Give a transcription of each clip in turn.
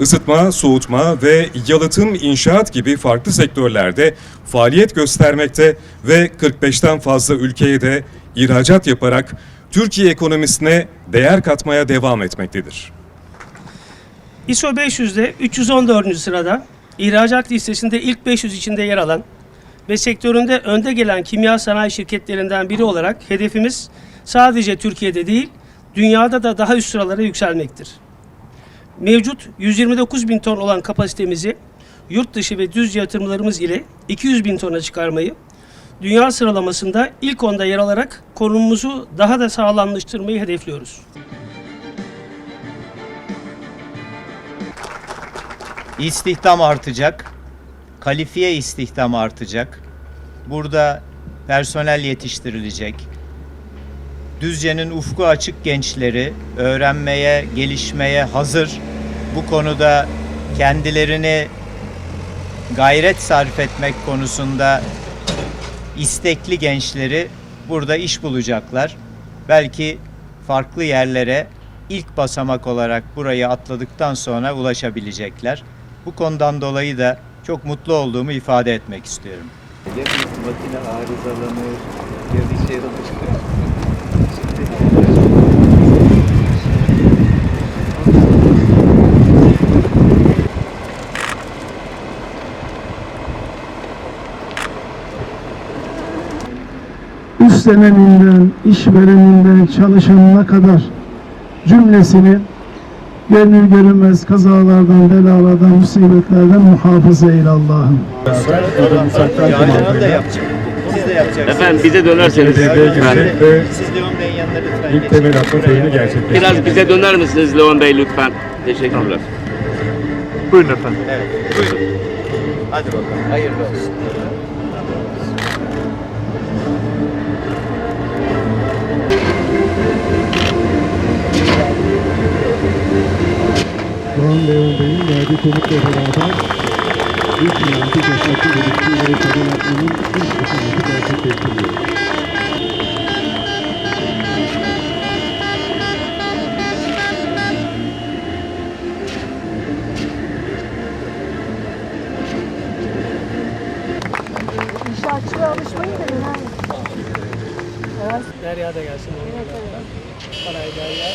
Isıtma, soğutma ve yalıtım inşaat gibi farklı sektörlerde faaliyet göstermekte ve 45'ten fazla ülkeye de ihracat yaparak Türkiye ekonomisine değer katmaya devam etmektedir. ISO 500'de 314. sırada ihracat listesinde ilk 500 içinde yer alan ve sektöründe önde gelen kimya sanayi şirketlerinden biri olarak hedefimiz sadece Türkiye'de değil, dünyada da daha üst sıralara yükselmektir. Mevcut 129 bin ton olan kapasitemizi yurt dışı ve düz yatırımlarımız ile 200 bin tona çıkarmayı, dünya sıralamasında ilk onda yer alarak konumumuzu daha da sağlamlaştırmayı hedefliyoruz. İstihdam artacak, kalifiye istihdam artacak. Burada personel yetiştirilecek. Düzce'nin ufku açık gençleri öğrenmeye, gelişmeye hazır. Bu konuda kendilerini gayret sarf etmek konusunda istekli gençleri burada iş bulacaklar. Belki farklı yerlere ilk basamak olarak burayı atladıktan sonra ulaşabilecekler. Bu konudan dolayı da çok mutlu olduğumu ifade etmek istiyorum. Ya bir makine arızalanır ya bir şey olur. üstleneninden, işvereninden, çalışanına kadar cümlesini gönül görünmez kazalardan, belalardan, musibetlerden muhafaza eyle Allah'ım. Efendim bize dönerseniz lütfen. Siz Leon Bey'in yanına lütfen ilk temel atma törenini gerçekleştirdik. Biraz bize döner misiniz Leon Bey lütfen? Teşekkürler. Buyurun efendim. Evet, buyurun. Hadi bakalım, hayırlı olsun. Doğan Leon Bey'in verdiği komutla beraber ilk miladi yaşatı ve kabul etmenin ilk aşaması gerçekleştiriliyor. İnşaatçıya alışmayın da yani. Derya da gelsin. Evet, evet. Parayı Derya.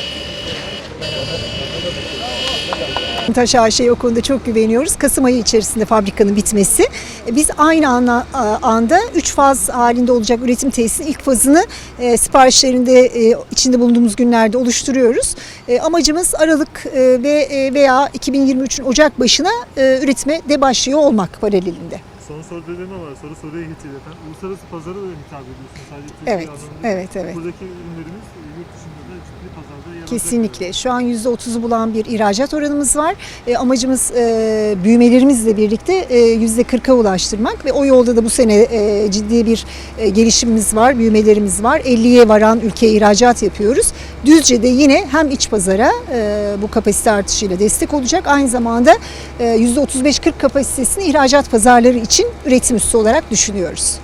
Taş Ayşe'ye o konuda çok güveniyoruz. Kasım ayı içerisinde fabrikanın bitmesi. E, Biz aynı ana- anda 3 faz halinde olacak üretim tesisinin ilk fazını e, siparişlerinde e, içinde bulunduğumuz günlerde oluşturuyoruz. E, amacımız Aralık e, ve e, veya 2023'ün Ocak başına e, üretime de başlıyor olmak paralelinde. Son soru dedim ama soru soruya getirdi efendim. Uluslararası pazara da hitap ediyorsunuz sadece Türkiye Evet, anlamında. evet, evet. Buradaki ürünlerimiz yurt dışında da ciddi pazarda yer. Kesinlikle. Şu an %30'u bulan bir ihracat oranımız var. E, amacımız e, büyümelerimizle birlikte e, %40'a ulaştırmak ve o yolda da bu sene e, ciddi bir e, gelişimimiz var, büyümelerimiz var. 50'ye varan ülkeye ihracat yapıyoruz. Düzce'de yine hem iç pazara e, bu kapasite artışıyla destek olacak. Aynı zamanda e, %35-40 kapasitesini ihracat pazarları için üretim üssü olarak düşünüyoruz.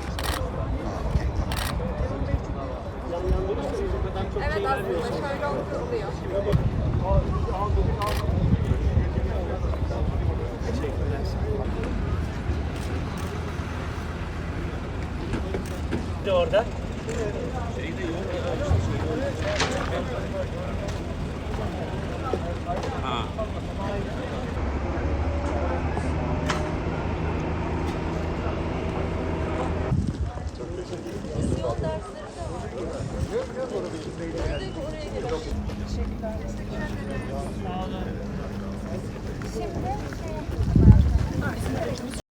de Ha. Şimdi şey